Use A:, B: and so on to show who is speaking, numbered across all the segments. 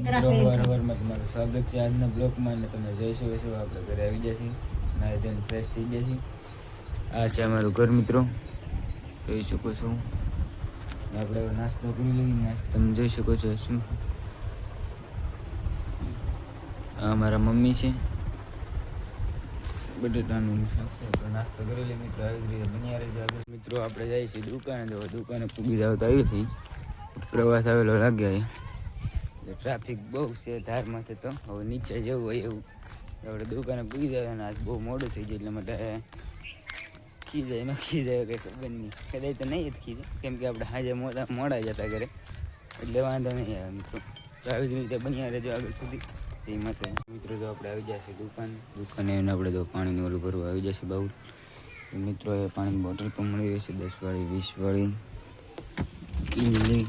A: તમારું સ્વાગત છે આજના બ્લોકમાં અને તમે જોઈશો છો આપણે ઘરે આવી જશે મારી ધોઈને ફ્રેશ થઈ જશે આ છે અમારું ઘર મિત્રો. જોઈ શકો છો. આપણે નાસ્તો કરી લઈએ. નાસ્તો તમે જોઈ શકો છો શું. આ અમારા મમ્મી છે. બટેટાનું શાક છે. આપણે નાસ્તો કરી લઈએ મિત્રો. આવી રીતે બન્યા આગળ. મિત્રો આપણે જઈએ છીએ દુકાને. જો દુકાને પૂગી જાવ તો આવી થઈ પ્રવાસ આવેલો લાગ્યા ટ્રાફિક બહુ છે ધારમાંથી તો. હવે નીચે જવું હોય એવું. આપણે દુકાને પૂગી જાય અને આજ બહુ મોડું થઈ જાય એટલે માટે ખી જાય ન ખી જાય કંઈ ખબર નહીં. કદાચ તો નહીં જ ખી જાય કેમ કે આપણે હાજે મોડા મોડા જતા ઘરે. એટલે વાંધો નહીં આવે મિત્રો. તો આવી જ રીતે બન્યા રહેજો આગળ સુધી. તે માટે મિત્રો, જો આપણે આવી જશે દુકાન. દુકાને એને આપણે જો પાણીનું ઓલું ભરવા આવી જશે બાઉલ. તો મિત્રો એ પાણીની બોટલ પણ મળી રહેશે. દસ વાળી વીસ વાળી ઇમલી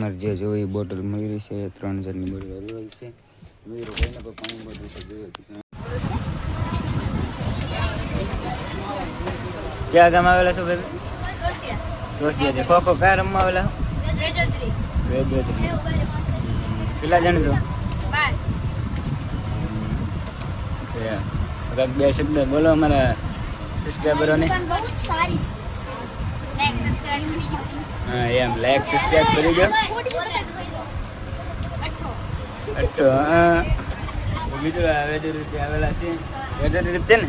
A: તમારે જે જોઈએ બોટલ મળી છે, ત્રણ હજારની બોટલ અવેલેબલ છે. મિત્રો કોઈને છે જોઈએ. ક્યાં ગામ આવેલા છો સોસિયા છે. ખોખો કયા રમવા આવેલા? કેટલા જણ છો? કાંઈક બે શબ્દ બોલો અમારા સબસ્ક્રાઈબરોને હા, એમ. લાઈક સબસ્ક્રાઈબ કરી દો. અટો હા. બીજું વેદર રીતે આવેલા છે. વેદર રીતે ને?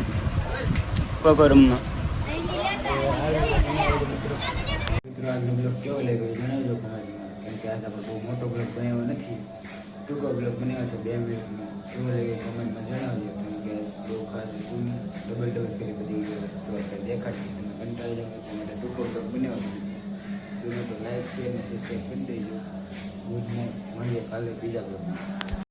A: ખોખો રમવા. મિત્રો, આજનો કેવો લાગ્યો? જણાવજો મોટો બ્લોગ બનાવ્યો નથી. ટૂંકો બ્લોગ બનાવ્યો છે, બે મિનિટનો કેવો ખાસ ડબલ ડબલ કરી બધી વસ્તુ આપણે દેખાડી તમે કંટાળી જાવ એટલા માટે ટૂંકો બ્લોગ બનાવ્યો છે તો લાઈક શેર અને સબસ્ક્રાઈબ કરી દેજો ગુડ નાઇટ મળીએ કાલે બીજા બ્લોગમાં